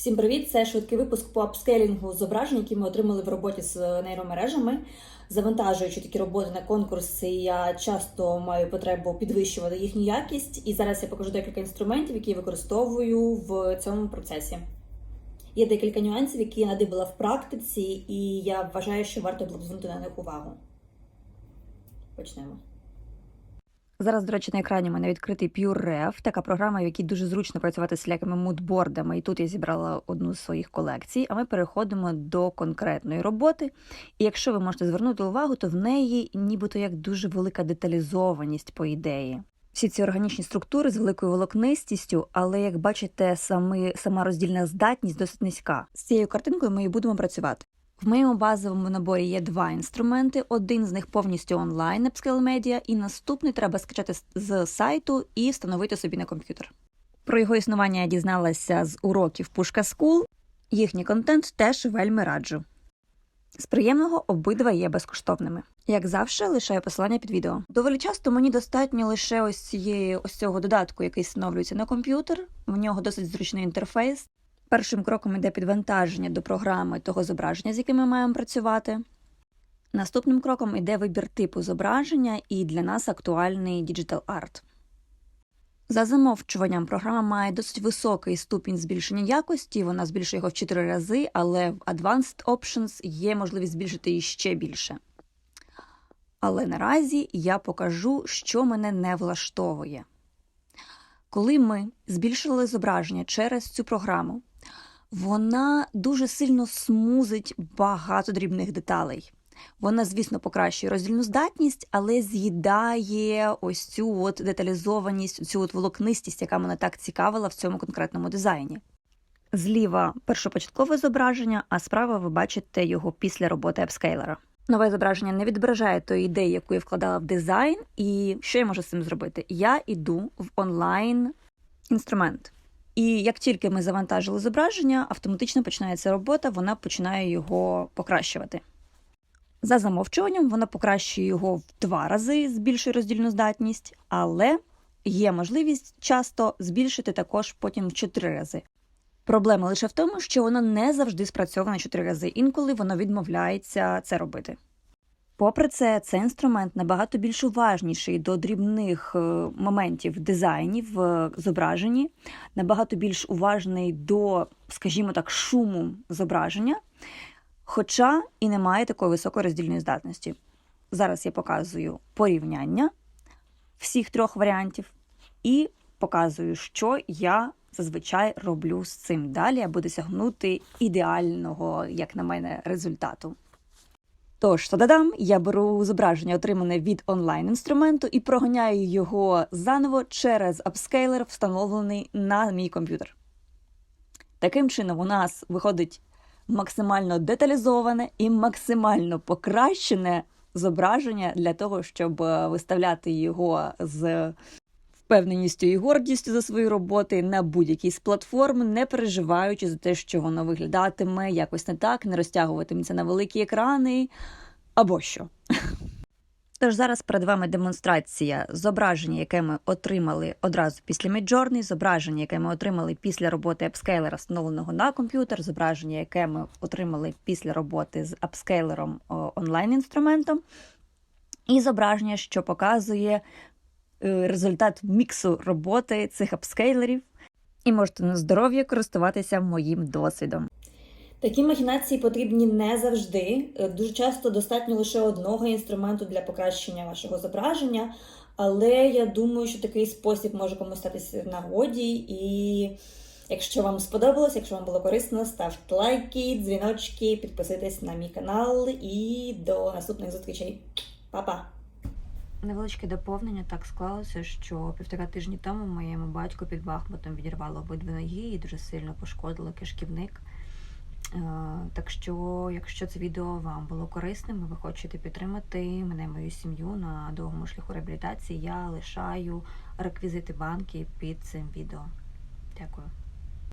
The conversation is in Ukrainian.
Всім привіт! Це швидкий випуск по апскейлінгу зображень, які ми отримали в роботі з нейромережами. Завантажуючи такі роботи на конкурси, я часто маю потребу підвищувати їхню якість. І зараз я покажу декілька інструментів, які я використовую в цьому процесі. Є декілька нюансів, які я надибала в практиці, і я вважаю, що варто було звернути на них увагу. Почнемо. Зараз, до речі, на екрані у мене відкритий PureRef, така програма, в якій дуже зручно працювати з всілякими мудбордами. І тут я зібрала одну з своїх колекцій. А ми переходимо до конкретної роботи. І якщо ви можете звернути увагу, то в неї нібито як дуже велика деталізованість по ідеї. Всі ці органічні структури з великою волокнистістю, але як бачите, сами, сама роздільна здатність досить низька. З цією картинкою ми і будемо працювати. В моєму базовому наборі є два інструменти. Один з них повністю онлайн Upscale Media, і наступний треба скачати з- сайту і встановити собі на комп'ютер. Про його існування я дізналася з уроків Pushka School. Їхній контент теж вельми раджу. З приємного обидва є безкоштовними. Як завжди, лишаю посилання під відео. Доволі часто мені достатньо лише ось цієї ось цього додатку, який встановлюється на комп'ютер. В нього досить зручний інтерфейс. Першим кроком йде підвантаження до програми того зображення, з яким ми маємо працювати. Наступним кроком йде вибір типу зображення і для нас актуальний Digital Art. За замовчуванням програма має досить високий ступінь збільшення якості, вона збільшує його в 4 рази, але в Advanced Options є можливість збільшити її ще більше. Але наразі я покажу, що мене не влаштовує. Коли ми збільшили зображення через цю програму, вона дуже сильно смузить багато дрібних деталей. Вона, звісно, покращує роздільну здатність, але з'їдає ось цю от деталізованість, цю от волокнистість, яка мене так цікавила в цьому конкретному дизайні. Зліва першопочаткове зображення, а справа ви бачите його після роботи апскейлера. Нове зображення не відображає тої ідеї, яку я вкладала в дизайн. І що я можу з цим зробити? Я йду в онлайн інструмент. І як тільки ми завантажили зображення, автоматично починається робота, вона починає його покращувати. За замовчуванням, вона покращує його в два рази, збільшує роздільну здатність, але є можливість часто збільшити також потім в чотири рази. Проблема лише в тому, що воно не завжди спрацьовує на чотири рази, інколи воно відмовляється це робити. Попри це, цей інструмент набагато більш уважніший до дрібних е, моментів в дизайні, в зображенні, набагато більш уважний до, скажімо так, шуму зображення, хоча і не має такої високої роздільної здатності. Зараз я показую порівняння всіх трьох варіантів і показую, що я зазвичай роблю з цим далі, аби досягнути ідеального, як на мене, результату. Тож, та-дадам, я беру зображення, отримане від онлайн-інструменту, і проганяю його заново через апскейлер, встановлений на мій комп'ютер. Таким чином, у нас виходить максимально деталізоване і максимально покращене зображення для того, щоб е, виставляти його з впевненістю і гордістю за свої роботи на будь-якій з платформ, не переживаючи за те, що воно виглядатиме якось не так, не розтягуватиметься на великі екрани або що. Тож зараз перед вами демонстрація зображення, яке ми отримали одразу після Midjourney, зображення, яке ми отримали після роботи апскейлера, встановленого на комп'ютер, зображення, яке ми отримали після роботи з апскейлером онлайн-інструментом, і зображення, що показує результат міксу роботи цих апскейлерів. І можете на здоров'я користуватися моїм досвідом. Такі махінації потрібні не завжди. Е, Дуже часто достатньо лише одного інструменту для покращення вашого зображення, але я думаю, що такий спосіб може комусь статися в нагоді. І якщо вам сподобалось, якщо вам було корисно, ставте лайки, дзвіночки, підписуйтесь на мій канал і до наступних зустрічей. Па-па! Невеличке доповнення так склалося, що півтора тижні тому моєму батьку під Бахмутом відірвало обидві ноги і дуже сильно пошкодило кишківник. Е, Так що, якщо це відео вам було корисним, і ви хочете підтримати мене мою сім'ю на довгому шляху реабілітації, я лишаю реквізити банки під цим відео. Дякую.